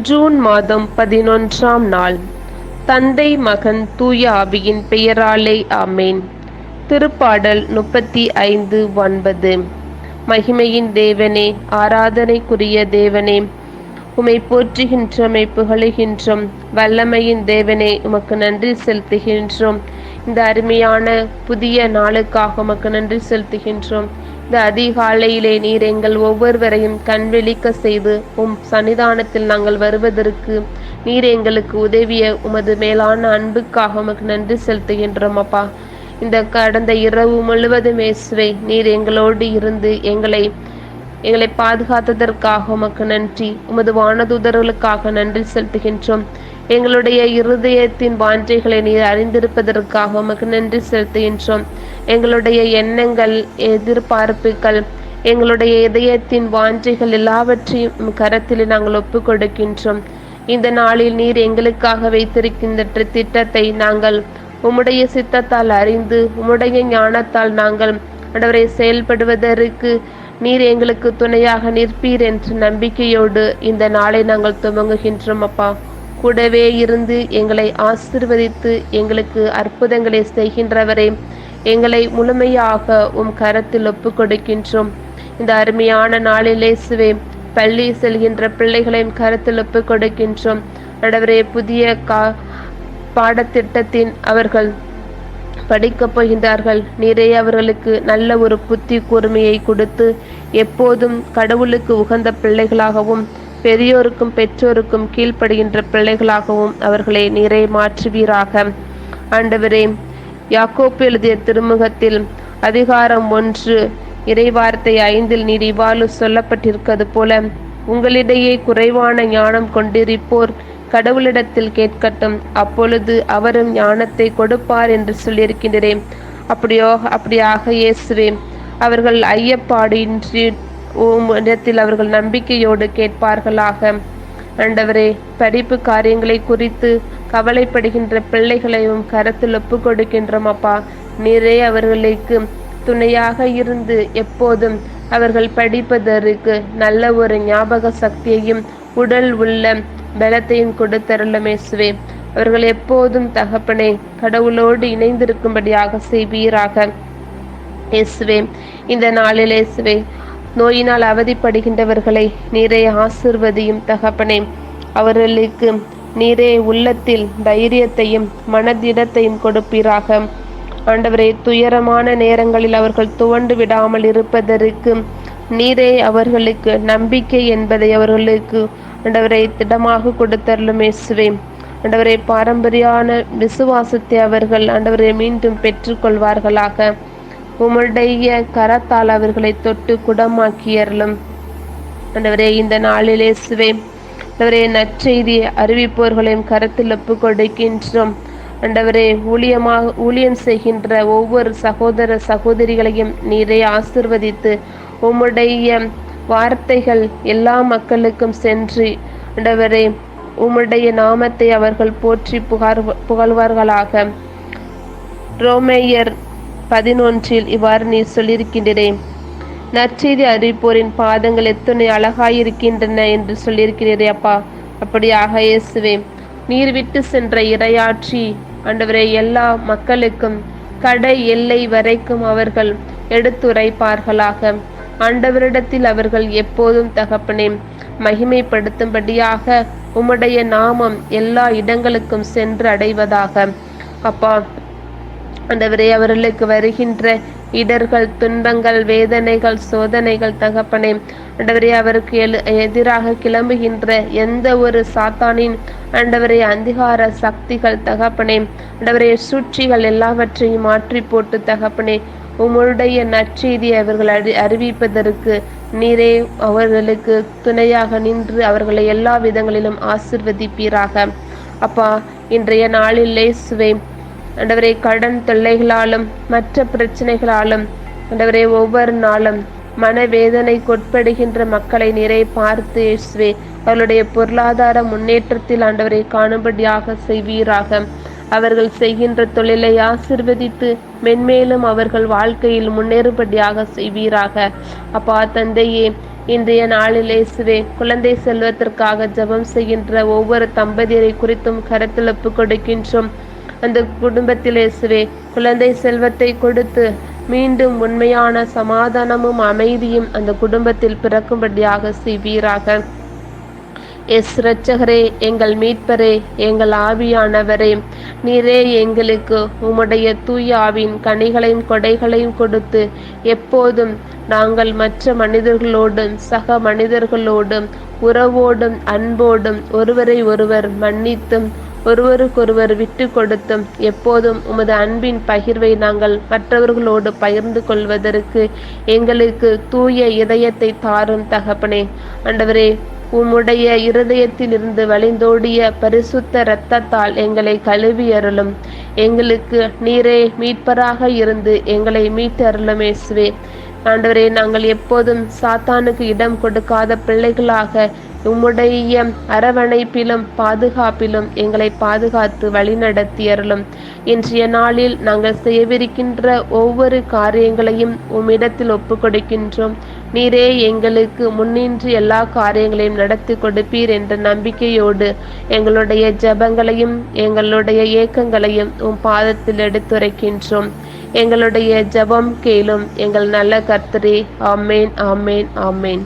June மாதம் பதினொன்றாம் நாள். தந்தை மகன் தூய ஆவியின் பெயராலே ஆமேன். திருப்பாடல் முப்பத்தி ஐந்து ஒன்பது. மகிமையின் தேவனே ஆராதனைக்குரிய தேவனே உமை போற்றுகின்றமை புகழுகின்றோம். வல்லமையின் தேவனே உமக்கு நன்றி செலுத்துகின்றோம். இந்த அருமையான புதிய நாளுக்காக உமக்கு நன்றி செலுத்துகின்றோம். இந்த அதிகாலையிலே நீர் எங்கள் ஒவ்வொருவரையும் கண்விழிக்க செய்து உம் சன்னிதானத்தில் நாங்கள் வருவதற்கு நீர் எங்களுக்கு உதவிய உமது மேலான அன்புக்காக உமக்கு நன்றி செலுத்துகின்றோம் அப்பா. இந்த கடந்த இரவு முழுவதும் இயேசுவே நீர் எங்களோடு இருந்து எங்களை எங்களை பாதுகாத்ததற்காக உமக்கு நன்றி உமது வானதூதர்களுக்காக நன்றி செலுத்துகின்றோம். எங்களுடைய இருதயத்தின் வாஞ்சைகளை நீர் அறிந்திருப்பதற்காக உமக்கு நன்றி செலுத்துகின்றோம். எங்களுடைய எண்ணங்கள் எதிர்பார்ப்புகள் எங்களுடைய இதயத்தின் வாஞ்சைகள் எல்லாவற்றையும் கரத்தில் நாங்கள் ஒப்பு கொடுக்கின்றோம் இந்த நாளில் நீர் எங்களுக்காக வைத்திருக்கின்ற திட்டத்தை நாங்கள் உம்முடைய சித்தத்தால் அறிந்து உம்முடைய ஞானத்தால் நாங்கள் ஆண்டவரை செயல்படுவதற்கு நீர் எங்களுக்கு துணையாக நிற்பீர் என்ற நம்பிக்கையோடு இந்த நாளை நாங்கள் துவங்குகின்றோம் அப்பா. கூடவே இருந்து எங்களை ஆசிர்வதித்து எங்களுக்கு அற்புதங்களை செய்கின்றவரே எங்களை முழுமையாக உம் கரத்தில் ஒப்பு கொடுக்கின்றோம் இந்த அருமையான நாளிலே சுவே பள்ளி செல்கின்ற பிள்ளைகளையும் கருத்தில் ஒப்பு கொடுக்கின்றோம் நடவரே புதிய கா பாடத்திட்டத்தின் அவர்கள் படிக்கப் போகின்றார்கள். நிறைய அவர்களுக்கு நல்ல ஒரு புத்தி கூர்மையை கொடுத்து எப்போதும் கடவுளுக்கு உகந்த பிள்ளைகளாகவும் பெரியோருக்கும் பெற்றோருக்கும் கீழ்ப்படுகின்ற பிள்ளைகளாகவும் அவர்களை நிறை மாற்றுவீராக. ஆண்டவரே யாக்கோப்பு எழுதிய திருமுகத்தில் அதிகாரம் ஒன்று இறைவார்த்தை ஐந்தில் நீர் இவ்வாறு சொல்லப்பட்டிருக்கிறது போல உங்களிடையே குறைவான ஞானம் கொண்டிருப்போர் கடவுளிடத்தில் கேட்கட்டும் அப்பொழுது அவரும் ஞானத்தை கொடுப்பார் என்று சொல்லியிருக்கின்றேன். அப்படியோ அப்படியாக இயேசுவே அவர்கள் ஐயப்பாடின்றி உம்மிடத்தில் அவர்கள் நம்பிக்கையோடு கேட்பார்களாக. ஆண்டவரே படிப்பு காரியங்களை குறித்து கவலைப்படுகின்ற பிள்ளைகளையும் கரத்தில் ஒப்பு கொடுக்கின்றோம் அப்பா. நீரே அவர்களுக்கு துணையாக இருந்து எப்போதும் அவர்கள் படிப்பதற்கு நல்ல ஒரு ஞாபக சக்தியையும் உடல் உள்ள பலத்தையும் கொடுத்தருளமேசுவே அவர்கள் எப்போதும் தகப்பனே கடவுளோடு இணைந்திருக்கும்படியாக செய்வீராக. இயேசுவே இந்த நாளில் இயேசுவே நோயினால் அவதிப்படுகின்றவர்களை நீரே ஆசிர்வதியும் தகப்பனே. அவர்களுக்கு நீரே உள்ளத்தில் தைரியத்தையும் மனதிடத்தையும் கொடுப்பீராக. ஆண்டவரே துயரமான நேரங்களில் அவர்கள் துவண்டு விடாமல் இருப்பதற்கு நீரே அவர்களுக்கு நம்பிக்கை என்பதை அவர்களுக்கு ஆண்டவரை திடமாக கொடுத்தருளும் இயேசுவே. ஆண்டவரை பாரம்பரியான விசுவாசத்தை அவர்கள் ஆண்டவரை மீண்டும் பெற்றுக்கொள்வார்களாக. உம்முடைய கரத்தால் அவர்களை தொட்டு குடமாக்கியறலும் ஆண்டவரே இந்த நாளிலே சுவே ஆண்டவரே நற்செய்தி அறிவிப்போர்களையும் கருத்தில் ஒப்பு கொடுக்கின்றோம். ஆண்டவரே ஊழியமாக ஊழியம் செய்கின்ற ஒவ்வொரு சகோதர சகோதரிகளையும் நீரே ஆசிர்வதித்து உம்முடைய வார்த்தைகள் எல்லா மக்களுக்கும் சென்று ஆண்டவரே உம்முடைய நாமத்தை அவர்கள் போற்றி புகார் புகழ்வார்களாக. ரோமேயர் பதினொன்றில் இவ்வாறு நீ சொல்லியிருக்கின்றேன். நற்செய்தி அறிவிப்போரின் பாதங்கள் எத்தனை அழகாயிருக்கின்றன என்று சொல்லியிருக்கிறீரே அப்பா. அப்படியாக இயேசுவே நீர் விட்டு சென்ற இரையாற்றி ஆண்டவரை எல்லா மக்களுக்கும் கடை எல்லை வரைக்கும் அவர்கள் எடுத்துரைப்பார்களாக. ஆண்டவரிடத்தில் அவர்கள் எப்போதும் தகப்பனே மகிமைப்படுத்தும்படியாக உம்முடைய நாமம் எல்லா இடங்களுக்கும் சென்று அடைவதாக. அப்பா ஆண்டவரே அவர்களுக்கு வருகின்ற இடர்கள் துன்பங்கள் வேதனைகள் சோதனைகள் தகப்பனே ஆண்டவரே அவருக்கு எழு எதிராக கிளம்புகின்ற எந்த ஒரு சாத்தானின் ஆண்டவரே அந்திகார சக்திகள் தகப்பனே ஆண்டவரே சூழ்ச்சிகள் எல்லாவற்றையும் மாற்றி போட்டு தகப்பனே உம்முடைய நற்செய்தியை அவர்கள் அறி அறிவிப்பதற்கு நீரே அவர்களுக்கு துணையாக நின்று அவர்களை எல்லா விதங்களிலும் ஆசிர்வதிப்பீராக. அப்பா இன்றைய நாளில் லேசுவேன் ஆண்டவரை கடன் தொல்லைகளாலும் மற்ற பிரச்சனைகளாலும் ஆண்டவரை ஒவ்வொரு நாளும் மனவேதனை கொட்படுகின்ற மக்களை நிறை பார்த்து இயேசுவே அவர்களுடைய பொருளாதார முன்னேற்றத்தில் ஆண்டவரை காணும்படியாக செய்வீராக. அவர்கள் செய்கின்ற தொழிலை ஆசிர்வதித்து மென்மேலும் அவர்கள் வாழ்க்கையில் முன்னேறும்படியாக செய்வீராக. அப்பா தந்தையே இன்றைய நாளில் இயேசுவே குழந்தை செல்வத்திற்காக ஜெபம் செய்கின்ற ஒவ்வொரு தம்பதியரை குறித்தும் கருத்தில் ஒப்புக் கொடுக்கின்றோம். அந்த குடும்பத்தில் இயேசுவே குழந்தை செல்வத்தை கொடுத்து மீண்டும் உண்மையான சமாதானமும் அமைதியும் அந்த குடும்பத்தில் பிறக்கும்படியாக செய்வீராக. எஸ் இரட்சகரே எங்கள் மீட்பரே எங்கள் ஆவியானவரே நீரே எங்களுக்கு உம்முடைய தூய ஆவின் கனிகளையும் கொடைகளையும் கொடுத்து எப்போதும் நாங்கள் மற்ற மனிதர்களோடும் சக மனிதர்களோடும் உறவோடும் அன்போடும் ஒருவரை ஒருவர் மன்னித்தும் ஒருவருக்கொருவர் விட்டு கொடுத்தும் எப்போதும் உமது அன்பின் பகிர்வை நாங்கள் மற்றவர்களோடு பகிர்ந்து கொள்வதற்கு எங்களுக்கு தூய இதயத்தை தாரும் தகப்பனே. ஆண்டவரே உம்முடைய இருதயத்திலிருந்து வழிந்தோடிய பரிசுத்த இரத்தத்தால் எங்களை கழுவி அருளும். எங்களுக்கு நீரே மீட்பராக இருந்து எங்களை மீட்டு அருளும் ஆண்டவரே நாங்கள் எப்போதும் சாத்தானுக்கு இடம் கொடுக்காத பிள்ளைகளாக உம்முடைய அரவணைப்பிலும் பாதுகாப்பிலும் எங்களை பாதுகாத்து வழிநடத்தி அருளும் இன்றைய நாளில் நாங்கள் செய்யவிருக்கின்ற ஒவ்வொரு காரியங்களையும் உம்மிடத்தில் ஒப்பு கொடுக்கின்றோம் நீரே எங்களுக்கு முன்னின்று எல்லா காரியங்களையும் நடத்தி கொடுப்பீர் என்ற நம்பிக்கையோடு எங்களுடைய ஜபங்களையும் எங்களுடைய ஏக்கங்களையும் உம் பாதத்தில் எடுத்துரைக்கின்றோம். எங்களுடைய ஜபம் கேளும் எங்கள் நல்ல கர்த்தரே. ஆமேன் ஆமேன் ஆமேன்.